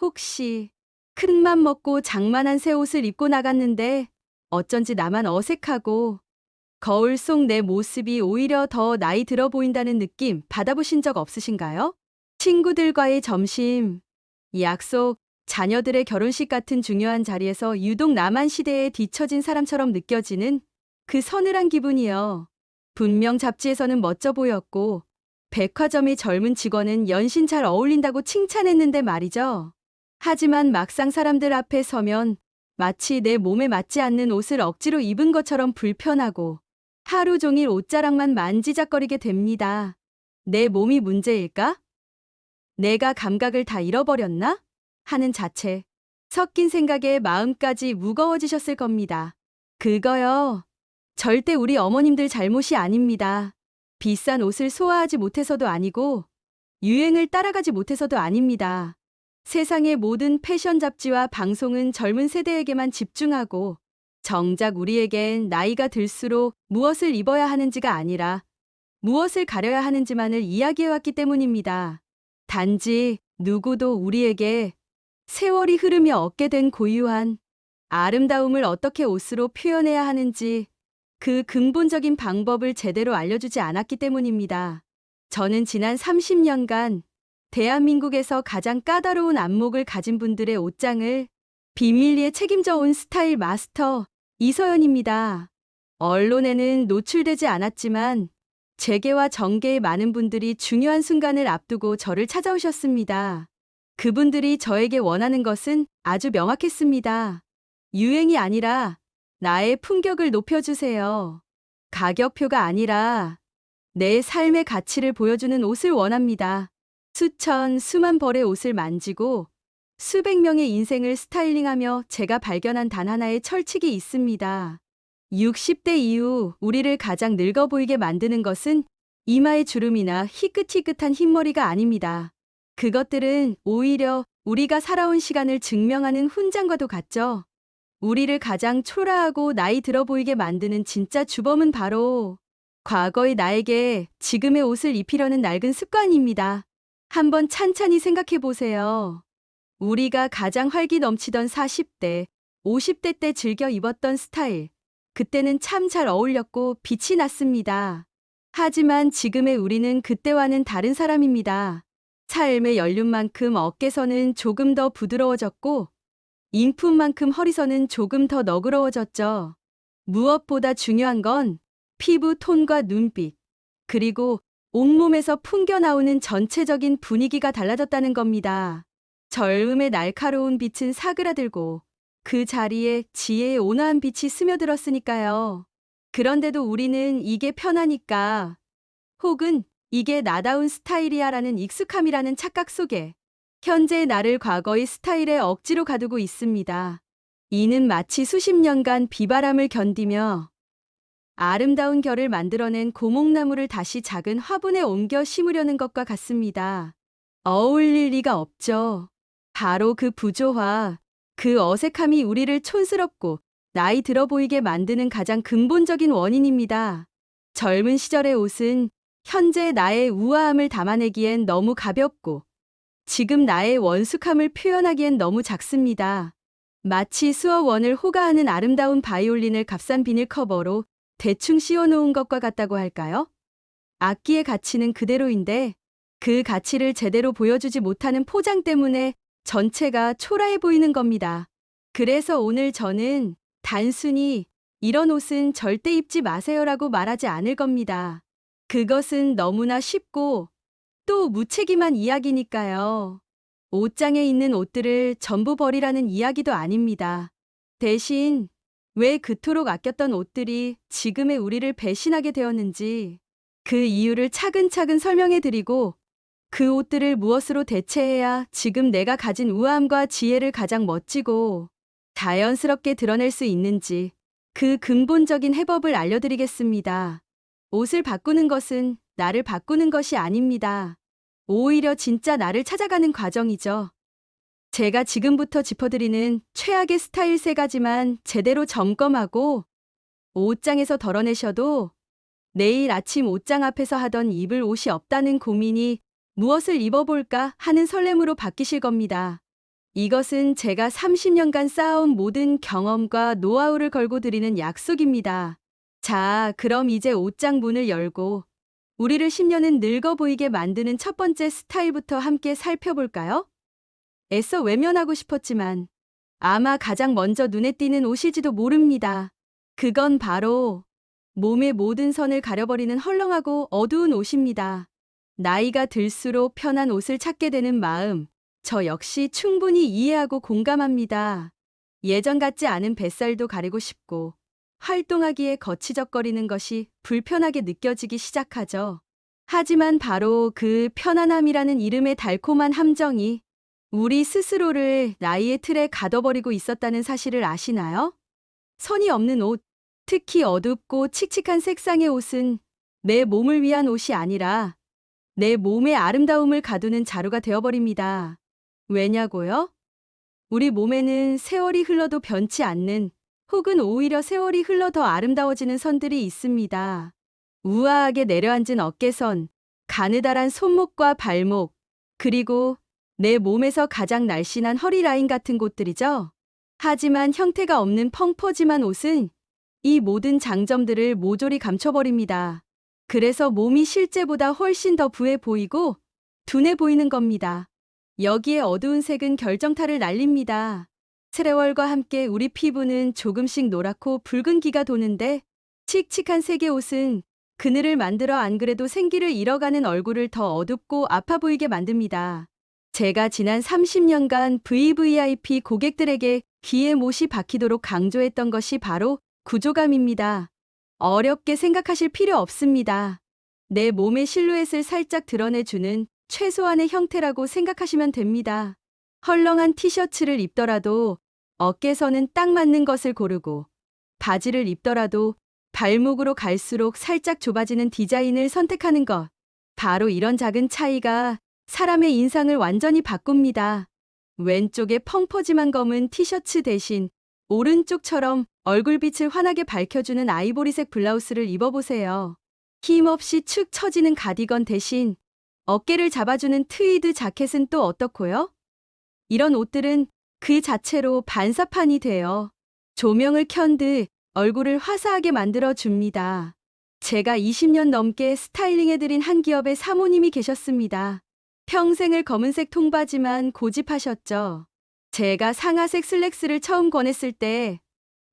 혹시 큰맘 먹고 장만한 새 옷을 입고 나갔는데 어쩐지 나만 어색하고 거울 속 내 모습이 오히려 더 나이 들어 보인다는 느낌 받아보신 적 없으신가요? 친구들과의 점심, 약속, 자녀들의 결혼식 같은 중요한 자리에서 유독 나만 시대에 뒤처진 사람처럼 느껴지는 그 서늘한 기분이요. 분명 잡지에서는 멋져 보였고, 백화점의 젊은 직원은 연신 잘 어울린다고 칭찬했는데 말이죠. 하지만 막상 사람들 앞에 서면 마치 내 몸에 맞지 않는 옷을 억지로 입은 것처럼 불편하고 하루 종일 옷자락만 만지작거리게 됩니다. 내 몸이 문제일까? 내가 감각을 다 잃어버렸나? 하는 자체. 섞인 생각에 마음까지 무거워지셨을 겁니다. 그거요. 절대 우리 어머님들 잘못이 아닙니다. 비싼 옷을 소화하지 못해서도 아니고, 유행을 따라가지 못해서도 아닙니다. 세상의 모든 패션 잡지와 방송은 젊은 세대에게만 집중하고, 정작 우리에겐 나이가 들수록 무엇을 입어야 하는지가 아니라 무엇을 가려야 하는지만을 이야기해왔기 때문입니다. 단지 누구도 우리에게 세월이 흐르며 얻게 된 고유한 아름다움을 어떻게 옷으로 표현해야 하는지 그 근본적인 방법을 제대로 알려주지 않았기 때문입니다. 저는 지난 30년간 대한민국에서 가장 까다로운 안목을 가진 분들의 옷장을 비밀리에 책임져 온 스타일 마스터 이서연입니다. 언론에는 노출되지 않았지만 재계와 정계의 많은 분들이 중요한 순간을 앞두고 저를 찾아오셨습니다. 그분들이 저에게 원하는 것은 아주 명확했습니다. 유행이 아니라 나의 품격을 높여주세요. 가격표가 아니라 내 삶의 가치를 보여주는 옷을 원합니다. 수천, 수만 벌의 옷을 만지고 수백 명의 인생을 스타일링하며 제가 발견한 단 하나의 철칙이 있습니다. 60대 이후 우리를 가장 늙어 보이게 만드는 것은 이마의 주름이나 희끗희끗한 흰머리가 아닙니다. 그것들은 오히려 우리가 살아온 시간을 증명하는 훈장과도 같죠. 우리를 가장 초라하고 나이 들어 보이게 만드는 진짜 주범은 바로 과거의 나에게 지금의 옷을 입히려는 낡은 습관입니다. 한번 찬찬히 생각해 보세요. 우리가 가장 활기 넘치던 40대, 50대 때 즐겨 입었던 스타일. 그때는 참 잘 어울렸고 빛이 났습니다. 하지만 지금의 우리는 그때와는 다른 사람입니다. 삶의 연륜만큼 어깨선은 조금 더 부드러워졌고, 인품만큼 허리선은 조금 더 너그러워졌죠. 무엇보다 중요한 건 피부 톤과 눈빛, 그리고 온몸에서 풍겨나오는 전체적인 분위기가 달라졌다는 겁니다. 젊음의 날카로운 빛은 사그라들고 그 자리에 지혜의 온화한 빛이 스며들었으니까요. 그런데도 우리는 이게 편하니까 혹은 이게 나다운 스타일이야라는 익숙함이라는 착각 속에 현재의 나를 과거의 스타일에 억지로 가두고 있습니다. 이는 마치 수십 년간 비바람을 견디며 아름다운 결을 만들어낸 고목나무를 다시 작은 화분에 옮겨 심으려는 것과 같습니다. 어울릴 리가 없죠. 바로 그 부조화, 그 어색함이 우리를 촌스럽고 나이 들어 보이게 만드는 가장 근본적인 원인입니다. 젊은 시절의 옷은 현재 나의 우아함을 담아내기엔 너무 가볍고 지금 나의 원숙함을 표현하기엔 너무 작습니다. 마치 수어 원을 호가하는 아름다운 바이올린을 값싼 비닐 커버로 대충 씌워놓은 것과 같다고 할까요? 악기의 가치는 그대로인데 그 가치를 제대로 보여주지 못하는 포장 때문에 전체가 초라해 보이는 겁니다. 그래서 오늘 저는 단순히 이런 옷은 절대 입지 마세요라고 말하지 않을 겁니다. 그것은 너무나 쉽고 또 무책임한 이야기니까요. 옷장에 있는 옷들을 전부 버리라는 이야기도 아닙니다. 대신 왜 그토록 아꼈던 옷들이 지금의 우리를 배신하게 되었는지 그 이유를 차근차근 설명해 드리고 그 옷들을 무엇으로 대체해야 지금 내가 가진 우아함과 지혜를 가장 멋지고 자연스럽게 드러낼 수 있는지 그 근본적인 해법을 알려드리겠습니다. 옷을 바꾸는 것은 나를 바꾸는 것이 아닙니다. 오히려 진짜 나를 찾아가는 과정이죠. 제가 지금부터 짚어드리는 최악의 스타일 세 가지만 제대로 점검하고 옷장에서 덜어내셔도 내일 아침 옷장 앞에서 하던 입을 옷이 없다는 고민이 무엇을 입어볼까 하는 설렘으로 바뀌실 겁니다. 이것은 제가 30년간 쌓아온 모든 경험과 노하우를 걸고 드리는 약속입니다. 자, 그럼 이제 옷장 문을 열고 우리를 10년은 늙어 보이게 만드는 첫 번째 스타일부터 함께 살펴볼까요? 애써 외면하고 싶었지만 아마 가장 먼저 눈에 띄는 옷일지도 모릅니다. 그건 바로 몸의 모든 선을 가려버리는 헐렁하고 어두운 옷입니다. 나이가 들수록 편한 옷을 찾게 되는 마음, 저 역시 충분히 이해하고 공감합니다. 예전 같지 않은 뱃살도 가리고 싶고, 활동하기에 거치적거리는 것이 불편하게 느껴지기 시작하죠. 하지만 바로 그 편안함이라는 이름의 달콤한 함정이 우리 스스로를 나이의 틀에 가둬버리고 있었다는 사실을 아시나요? 선이 없는 옷, 특히 어둡고 칙칙한 색상의 옷은 내 몸을 위한 옷이 아니라 내 몸의 아름다움을 가두는 자루가 되어버립니다. 왜냐고요? 우리 몸에는 세월이 흘러도 변치 않는 혹은 오히려 세월이 흘러 더 아름다워지는 선들이 있습니다. 우아하게 내려앉은 어깨선, 가느다란 손목과 발목, 그리고 내 몸에서 가장 날씬한 허리 라인 같은 곳들이죠. 하지만 형태가 없는 펑퍼짐한 옷은 이 모든 장점들을 모조리 감춰버립니다. 그래서 몸이 실제보다 훨씬 더 부해 보이고 둔해 보이는 겁니다. 여기에 어두운 색은 결정타를 날립니다. 세월과 함께 우리 피부는 조금씩 노랗고 붉은 기가 도는데 칙칙한 색의 옷은 그늘을 만들어 안 그래도 생기를 잃어가는 얼굴을 더 어둡고 아파 보이게 만듭니다. 제가 지난 30년간 VVIP 고객들에게 귀에 못이 박히도록 강조했던 것이 바로 구조감입니다. 어렵게 생각하실 필요 없습니다. 내 몸의 실루엣을 살짝 드러내주는 최소한의 형태라고 생각하시면 됩니다. 헐렁한 티셔츠를 입더라도 어깨선은 딱 맞는 것을 고르고 바지를 입더라도 발목으로 갈수록 살짝 좁아지는 디자인을 선택하는 것. 바로 이런 작은 차이가 사람의 인상을 완전히 바꿉니다. 왼쪽에 펑퍼짐한 검은 티셔츠 대신 오른쪽처럼 얼굴빛을 환하게 밝혀주는 아이보리색 블라우스를 입어보세요. 힘없이 축 처지는 가디건 대신 어깨를 잡아주는 트위드 자켓은 또 어떻고요? 이런 옷들은 그 자체로 반사판이 되어 조명을 켠 듯 얼굴을 화사하게 만들어 줍니다. 제가 20년 넘게 스타일링해드린 한 기업의 사모님이 계셨습니다. 평생을 검은색 통바지만 고집하셨죠. 제가 상하색 슬랙스를 처음 권했을 때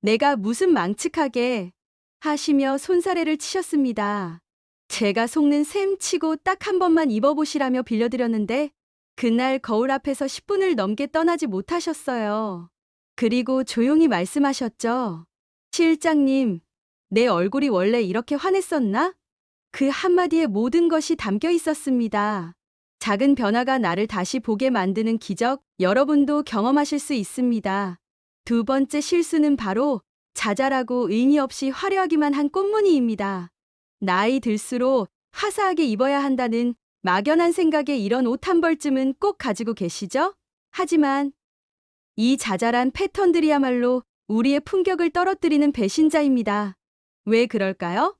내가 무슨 망측하게 하시며 손사래를 치셨습니다. 제가 속는 셈 치고 딱 한 번만 입어보시라며 빌려드렸는데 그날 거울 앞에서 10분을 넘게 떠나지 못하셨어요. 그리고 조용히 말씀하셨죠. 실장님, 내 얼굴이 원래 이렇게 환했었나? 그 한마디에 모든 것이 담겨 있었습니다. 작은 변화가 나를 다시 보게 만드는 기적, 여러분도 경험하실 수 있습니다. 두 번째 실수는 바로 자잘하고 의미 없이 화려하기만 한 꽃무늬입니다. 나이 들수록 화사하게 입어야 한다는 막연한 생각에 이런 옷 한 벌쯤은 꼭 가지고 계시죠? 하지만 이 자잘한 패턴들이야말로 우리의 품격을 떨어뜨리는 배신자입니다. 왜 그럴까요?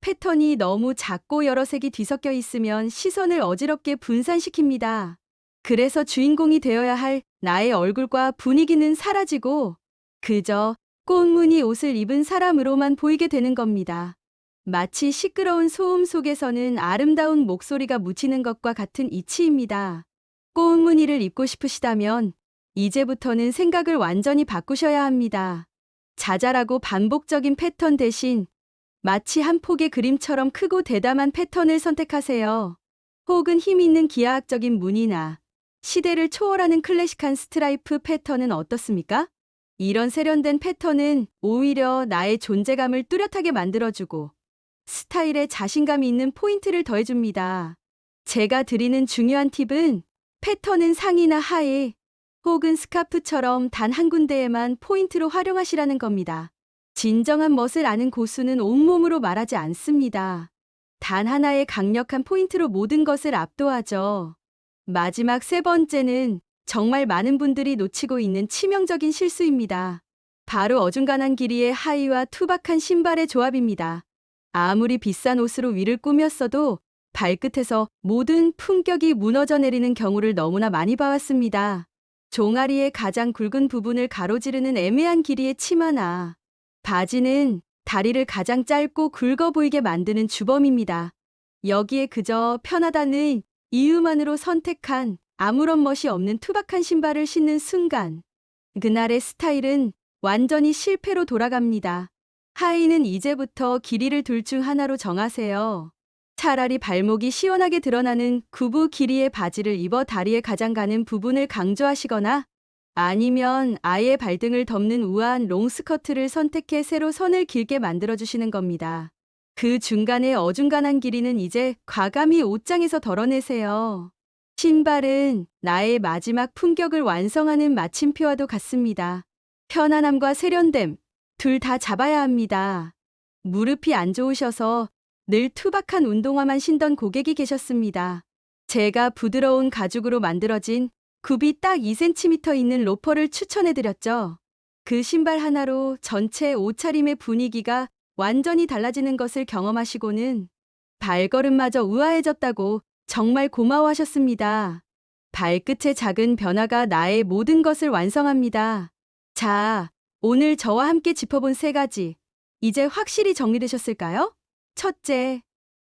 패턴이 너무 작고 여러 색이 뒤섞여 있으면 시선을 어지럽게 분산시킵니다. 그래서 주인공이 되어야 할 나의 얼굴과 분위기는 사라지고 그저 꽃무늬 옷을 입은 사람으로만 보이게 되는 겁니다. 마치 시끄러운 소음 속에서는 아름다운 목소리가 묻히는 것과 같은 이치입니다. 꽃무늬를 입고 싶으시다면 이제부터는 생각을 완전히 바꾸셔야 합니다. 자잘하고 반복적인 패턴 대신 마치 한 폭의 그림처럼 크고 대담한 패턴을 선택하세요. 혹은 힘 있는 기하학적인 무늬나 시대를 초월하는 클래식한 스트라이프 패턴은 어떻습니까? 이런 세련된 패턴은 오히려 나의 존재감을 뚜렷하게 만들어주고 스타일에 자신감이 있는 포인트를 더해줍니다. 제가 드리는 중요한 팁은 패턴은 상의나 하의 혹은 스카프처럼 단 한 군데에만 포인트로 활용하시라는 겁니다. 진정한 멋을 아는 고수는 온몸으로 말하지 않습니다. 단 하나의 강력한 포인트로 모든 것을 압도하죠. 마지막 세 번째는 정말 많은 분들이 놓치고 있는 치명적인 실수입니다. 바로 어중간한 길이의 하의와 투박한 신발의 조합입니다. 아무리 비싼 옷으로 위를 꾸몄어도 발끝에서 모든 품격이 무너져 내리는 경우를 너무나 많이 봐왔습니다. 종아리의 가장 굵은 부분을 가로지르는 애매한 길이의 치마나 바지는 다리를 가장 짧고 굵어 보이게 만드는 주범입니다. 여기에 그저 편하다는 이유만으로 선택한 아무런 멋이 없는 투박한 신발을 신는 순간 그날의 스타일은 완전히 실패로 돌아갑니다. 하의는 이제부터 길이를 둘 중 하나로 정하세요. 차라리 발목이 시원하게 드러나는 구부 길이의 바지를 입어 다리에 가장 가는 부분을 강조하시거나 아니면 아예 발등을 덮는 우아한 롱스커트를 선택해 새로 선을 길게 만들어주시는 겁니다. 그 중간의 어중간한 길이는 이제 과감히 옷장에서 덜어내세요. 신발은 나의 마지막 품격을 완성하는 마침표와도 같습니다. 편안함과 세련됨, 둘 다 잡아야 합니다. 무릎이 안 좋으셔서 늘 투박한 운동화만 신던 고객이 계셨습니다. 제가 부드러운 가죽으로 만들어진 굽이 딱 2cm 있는 로퍼를 추천해드렸죠. 그 신발 하나로 전체 옷차림의 분위기가 완전히 달라지는 것을 경험하시고는 발걸음마저 우아해졌다고 정말 고마워하셨습니다. 발끝의 작은 변화가 나의 모든 것을 완성합니다. 자, 오늘 저와 함께 짚어본 세 가지. 이제 확실히 정리되셨을까요? 첫째,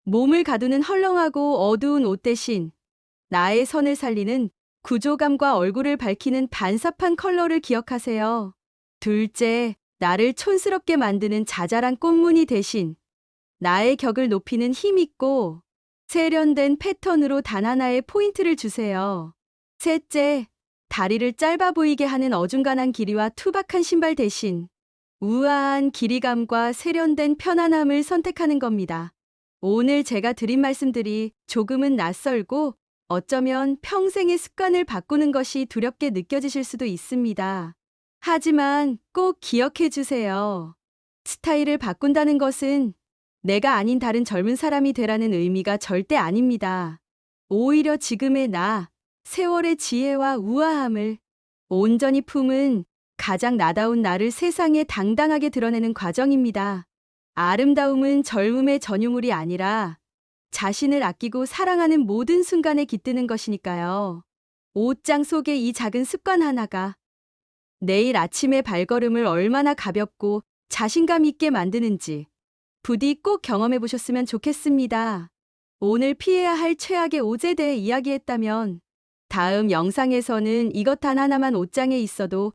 몸을 가두는 헐렁하고 어두운 옷 대신 나의 선을 살리는 구조감과 얼굴을 밝히는 반사판 컬러를 기억하세요. 둘째, 나를 촌스럽게 만드는 자잘한 꽃무늬 대신 나의 격을 높이는 힘있고 세련된 패턴으로 단 하나의 포인트를 주세요. 셋째, 다리를 짧아 보이게 하는 어중간한 길이와 투박한 신발 대신 우아한 길이감과 세련된 편안함을 선택하는 겁니다. 오늘 제가 드린 말씀들이 조금은 낯설고 어쩌면 평생의 습관을 바꾸는 것이 두렵게 느껴지실 수도 있습니다. 하지만 꼭 기억해 주세요. 스타일을 바꾼다는 것은 내가 아닌 다른 젊은 사람이 되라는 의미가 절대 아닙니다. 오히려 지금의 나, 세월의 지혜와 우아함을 온전히 품은 가장 나다운 나를 세상에 당당하게 드러내는 과정입니다. 아름다움은 젊음의 전유물이 아니라 자신을 아끼고 사랑하는 모든 순간에 깃드는 것이니까요. 옷장 속의 이 작은 습관 하나가 내일 아침의 발걸음을 얼마나 가볍고 자신감 있게 만드는지 부디 꼭 경험해 보셨으면 좋겠습니다. 오늘 피해야 할 최악의 옷에 대해 이야기했다면 다음 영상에서는 이것 단 하나만 옷장에 있어도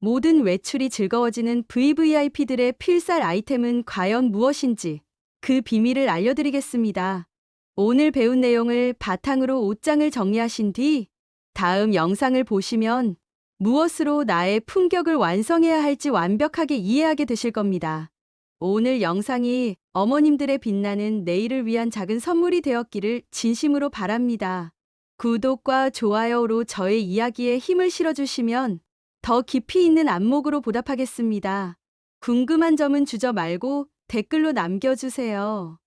모든 외출이 즐거워지는 VVIP들의 필살 아이템은 과연 무엇인지 그 비밀을 알려드리겠습니다. 오늘 배운 내용을 바탕으로 옷장을 정리하신 뒤 다음 영상을 보시면 무엇으로 나의 품격을 완성해야 할지 완벽하게 이해하게 되실 겁니다. 오늘 영상이 어머님들의 빛나는 내일을 위한 작은 선물이 되었기를 진심으로 바랍니다. 구독과 좋아요로 저의 이야기에 힘을 실어주시면 더 깊이 있는 안목으로 보답하겠습니다. 궁금한 점은 주저 말고 댓글로 남겨주세요.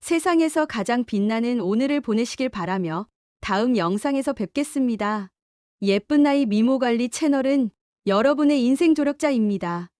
세상에서 가장 빛나는 오늘을 보내시길 바라며 다음 영상에서 뵙겠습니다. 예쁜 나이 미모 관리 채널은 여러분의 인생 조력자입니다.